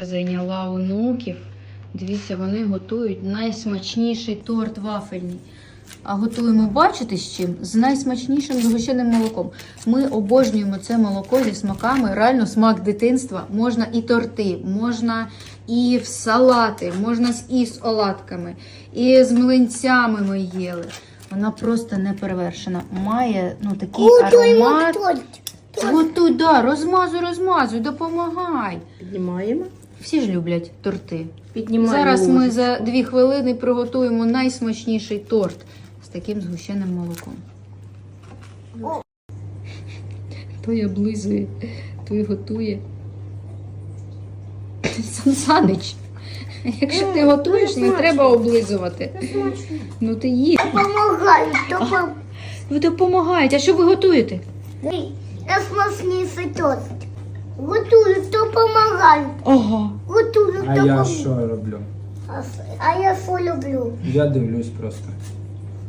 Зайняла онуків. Дивіться, вони готують найсмачніший торт вафельний. А готуємо, бачите з чим? З найсмачнішим згущеним молоком. Ми обожнюємо це молоко зі смаками. Реально смак дитинства. Можна і торти, можна і в салати, можна з- і з оладками, і з млинцями ми їли. Вона просто неперевершена. Має ну, такий аромат. Готуй, да, розмазуй, розмазуй, допомагай. Піднімаємо. Всі ж люблять торти. Піднімаємо. Зараз ми за дві хвилини приготуємо найсмачніший торт з таким згущеним молоком. Той облизує, той готує. Сансанич, якщо ти готуєш, не треба облизувати. Ну ти їж. Помогаю, то пом... Ви допомагаєте. А що ви готуєте? Я смачніший торт. Готую, то помагаю. Ага. Готую, А я що роблю? А я що люблю? Я дивлюсь просто.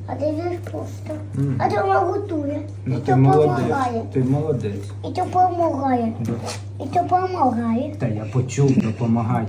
А ти ж просто. М. А то вона готує. Ну і ти то молодець. помагає. Ти молодець. І то помагає. Да. І то помагає. Та я почув, допомагай.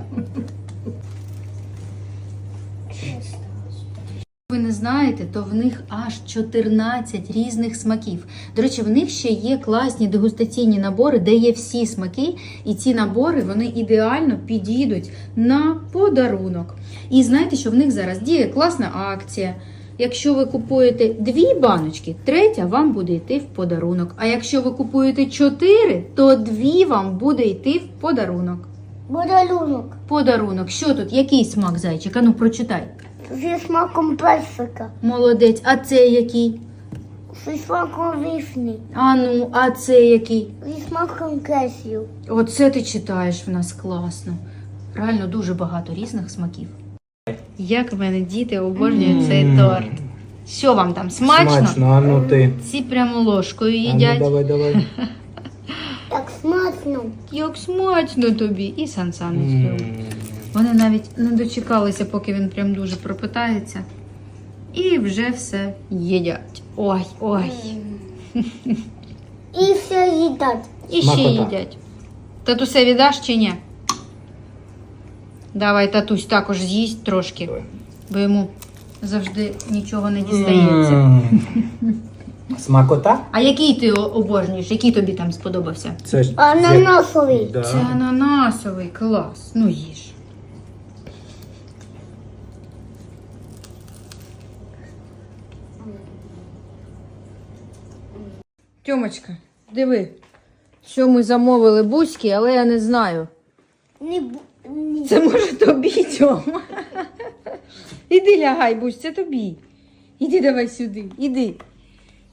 Ви не знаєте, то в них аж 14 різних смаків. До речі, в них ще є класні дегустаційні набори, де є всі смаки, і ці набори вони ідеально підійдуть на подарунок. І знаєте, що в них зараз діє класна акція. Якщо ви купуєте дві баночки, третя вам буде йти в подарунок. А якщо ви купуєте чотири, то дві вам буде йти в подарунок. Подарунок. Подарунок. Що тут? Який смак зайчика? Ну прочитай. Зі смаком персика. Молодець. А це який? Зі смаком вишні. А ну, а це який? Зі смаком кесів. Оце ти читаєш в нас класно. Реально дуже багато різних смаків. Як в мене діти обожнюють цей торт. Що вам там смачно? Смачно, а ну ти. Ці прямо ложкою А ну, їдять. давай, давай. Так смачно. Як смачно тобі. І Сан любить. Вони навіть не дочекалися, поки він прям дуже пропитається. І вже все їдять. Ой, ой. І все їдать. І ще їдять. Татусе віддаш чи ні? Давай, татусь також з'їсть трошки, бо йому завжди нічого не дістається. Смакота? А який ти обожнюєш? Який тобі там сподобався? Це ж. Ананасовий. Да. Це ананасовий клас. Ну їж. Тьомочка, диви, що ми замовили бузьки, але я не знаю. Не бу... ні. Це може тобі, Тьома. Іди лягай, Бусь, це тобі. Іди давай сюди, іди.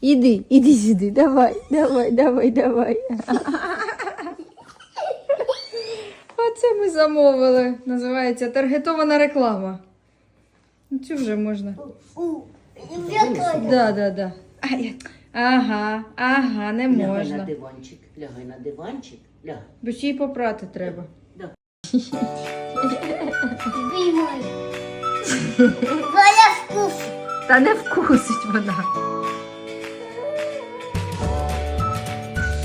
Іди, іди сюди, давай, давай, давай, давай. Оце ми замовили. Називається таргетована реклама. Ну, Цю вже можна. Да, да, да. Ай, Ага, ага, не Лягай на можна. диванчик, лягай на диванчик, лягай. Бо ще й попрати треба. Валя вкус. Та не вкусить вона.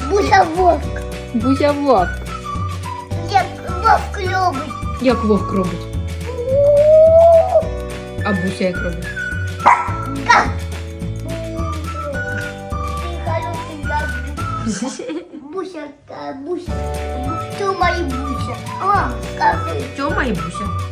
Буся вовк. Буся вовк. Як вовк любить. Як вовк робить? А буся як робить? Ти хороший як Буся. Тьома і буся. А, скажи. Тьома і буся.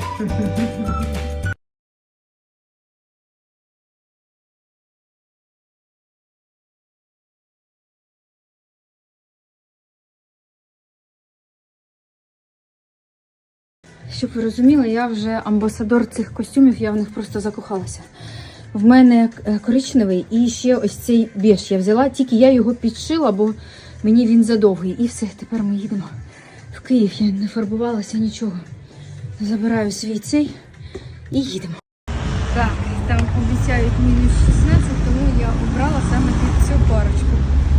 Щоб ви розуміли, я вже амбасадор цих костюмів, я в них просто закохалася. В мене е, коричневий і ще ось цей біж я взяла, тільки я його підшила, бо мені він задовгий. І все, тепер ми їдемо в Київ. Я не фарбувалася нічого. Забираю свій цей і їдемо. Так, там обіцяють мінус 16, тому я обрала саме під цю парочку.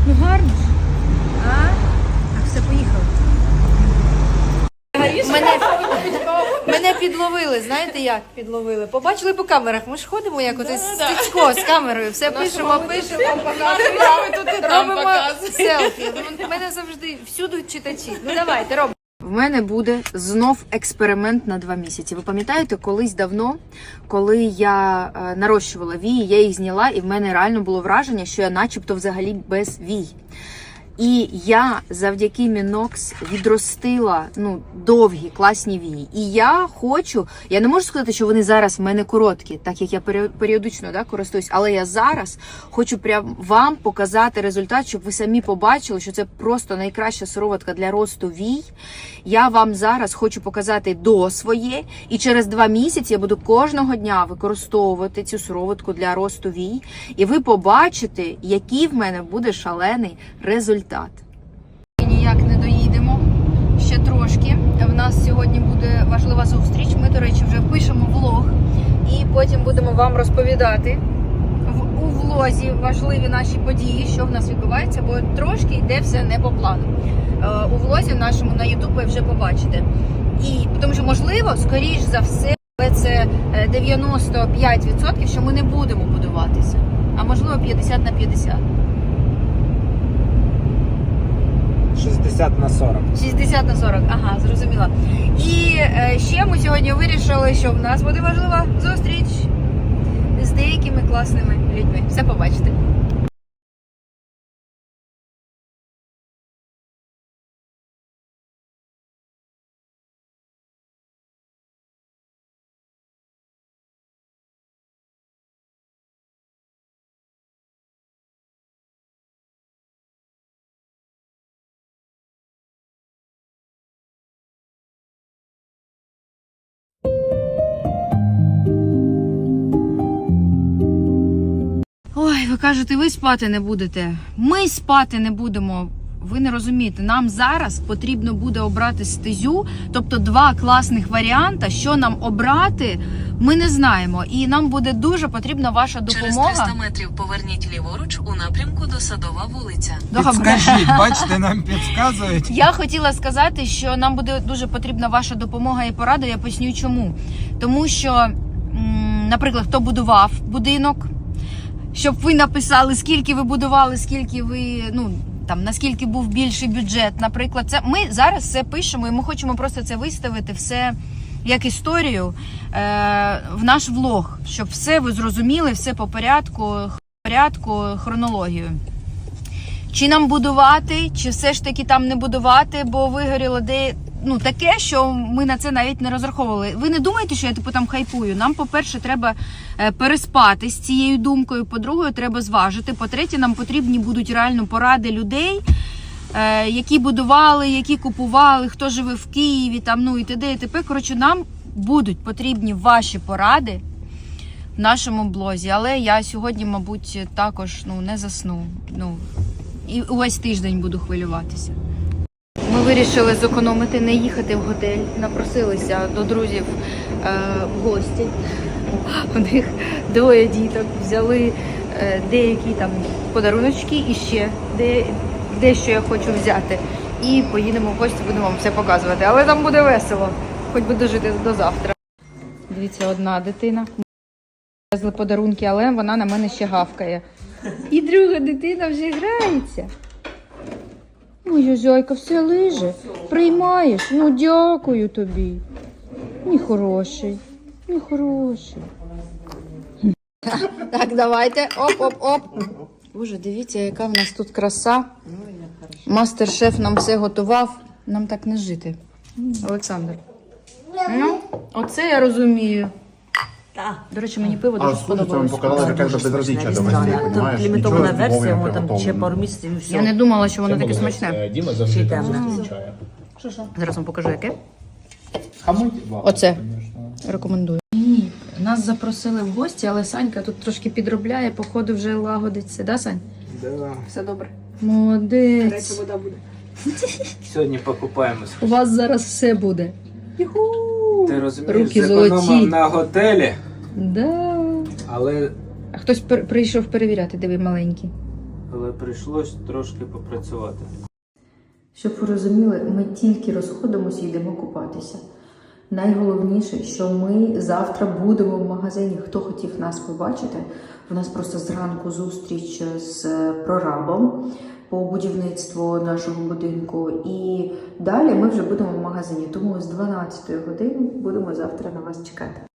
Ну гарно ж. А? Так, все, поїхали. Мене, мене підловили, знаєте як підловили? Побачили по камерах. Ми ж ходимо як ото стецько з камерою. Все пишемо, пишемо, показуємо. Робимо селфі. У мене завжди всюди читачі. Ну давайте, робимо. В мене буде знов експеримент на два місяці. Ви пам'ятаєте, колись давно, коли я е, нарощувала вії, я їх зняла, і в мене реально було враження, що я начебто взагалі без вій. І я завдяки Мінокс відростила ну довгі класні вії. І я хочу, я не можу сказати, що вони зараз в мене короткі, так як я періодично да, користуюсь, але я зараз хочу прям вам показати результат, щоб ви самі побачили, що це просто найкраща сироватка для росту вій. Я вам зараз хочу показати до своє, і через два місяці я буду кожного дня використовувати цю сироватку для росту вій, і ви побачите, який в мене буде шалений результат. Ніяк не доїдемо ще трошки. В нас сьогодні буде важлива зустріч. Ми, до речі, вже пишемо влог, і потім будемо вам розповідати в- у влозі важливі наші події, що в нас відбувається, бо трошки йде все не по плану. Е, У влозі нашому на Ютуб ви вже побачите. І тому що можливо, скоріш за все, це е, 95%, що ми не будемо будуватися. А можливо 50 на 50. 60 на 40. 60 на 40, ага, зрозуміла. І е, ще ми сьогодні вирішили, що в нас буде важлива зустріч з деякими класними людьми. Все побачите. Ви кажете, ви спати не будете. Ми спати не будемо. Ви не розумієте, нам зараз потрібно буде обрати стезю, тобто два класних варіанти. Що нам обрати, ми не знаємо. І нам буде дуже потрібна ваша допомога. Через допомога. 300 метрів поверніть ліворуч у напрямку до Садова вулиця. Добре. Підскажіть, бачите, нам підказують. Я хотіла сказати, що нам буде дуже потрібна ваша допомога і порада. Я поясню чому. Тому що, наприклад, хто будував будинок, щоб ви написали, скільки ви будували, скільки ви, ну там наскільки був більший бюджет. Наприклад, це ми зараз все пишемо, і ми хочемо просто це виставити все. Як історію е, в наш влог, щоб все ви зрозуміли, все по порядку, порядку, хронологію. Чи нам будувати, чи все ж таки там не будувати, бо вигоріло де ну таке, що ми на це навіть не розраховували. Ви не думаєте, що я типу там хайпую? Нам, по-перше, треба е, переспати з цією думкою. По-друге, треба зважити. По-третє, нам потрібні будуть реально поради людей, е, які будували, які купували, хто живе в Києві, там ну і т.д. і т.п. Коротше, нам будуть потрібні ваші поради в нашому блозі. Але я сьогодні, мабуть, також ну не засну. Ну і увесь тиждень буду хвилюватися. Вирішили зекономити, не їхати в готель. Напросилися до друзів е, в гості. У них двоє діток. Взяли е, деякі там подаруночки і ще де, дещо я хочу взяти. І поїдемо в гості, будемо вам все показувати. Але там буде весело, хоч би дожити до завтра. Дивіться, одна дитина. Везли подарунки, але вона на мене ще гавкає. І друга дитина вже грається. Моя зайка все лиже. Приймаєш? Ну дякую тобі. Мій хороший. Мій хороший. Так, давайте. Оп-оп-оп. Боже, дивіться, яка в нас тут краса. Мастер-шеф нам все готував. Нам так не жити. Олександр. Ну, оце я розумію. До речі, мені пиво А дуже сподобалось. показали, как бы безразличие до понимаешь? Тут лімітована версія, йому там ще пару місяців і все. Я не думала, що воно таке смачне. Діма завжди там зустрічає. Зараз вам покажу, яке. Оце. Рекомендую. Ні, нас запросили в гості, але Санька тут трошки підробляє, походу вже лагодиться, да, Сань? Да. Все добре. Молодець. Сьогодні покупаємось. У вас зараз все буде. Ти розумієш, Руки зекономив золоті. на готелі, Да. але, А хтось пер- прийшов перевіряти, диви маленький. але прийшлось трошки попрацювати. Щоб ви розуміли, ми тільки розходимося і йдемо купатися. Найголовніше, що ми завтра будемо в магазині. Хто хотів нас побачити? У нас просто зранку зустріч з прорабом по будівництву нашого будинку. І далі ми вже будемо в магазині. Тому з 12 години будемо завтра на вас чекати.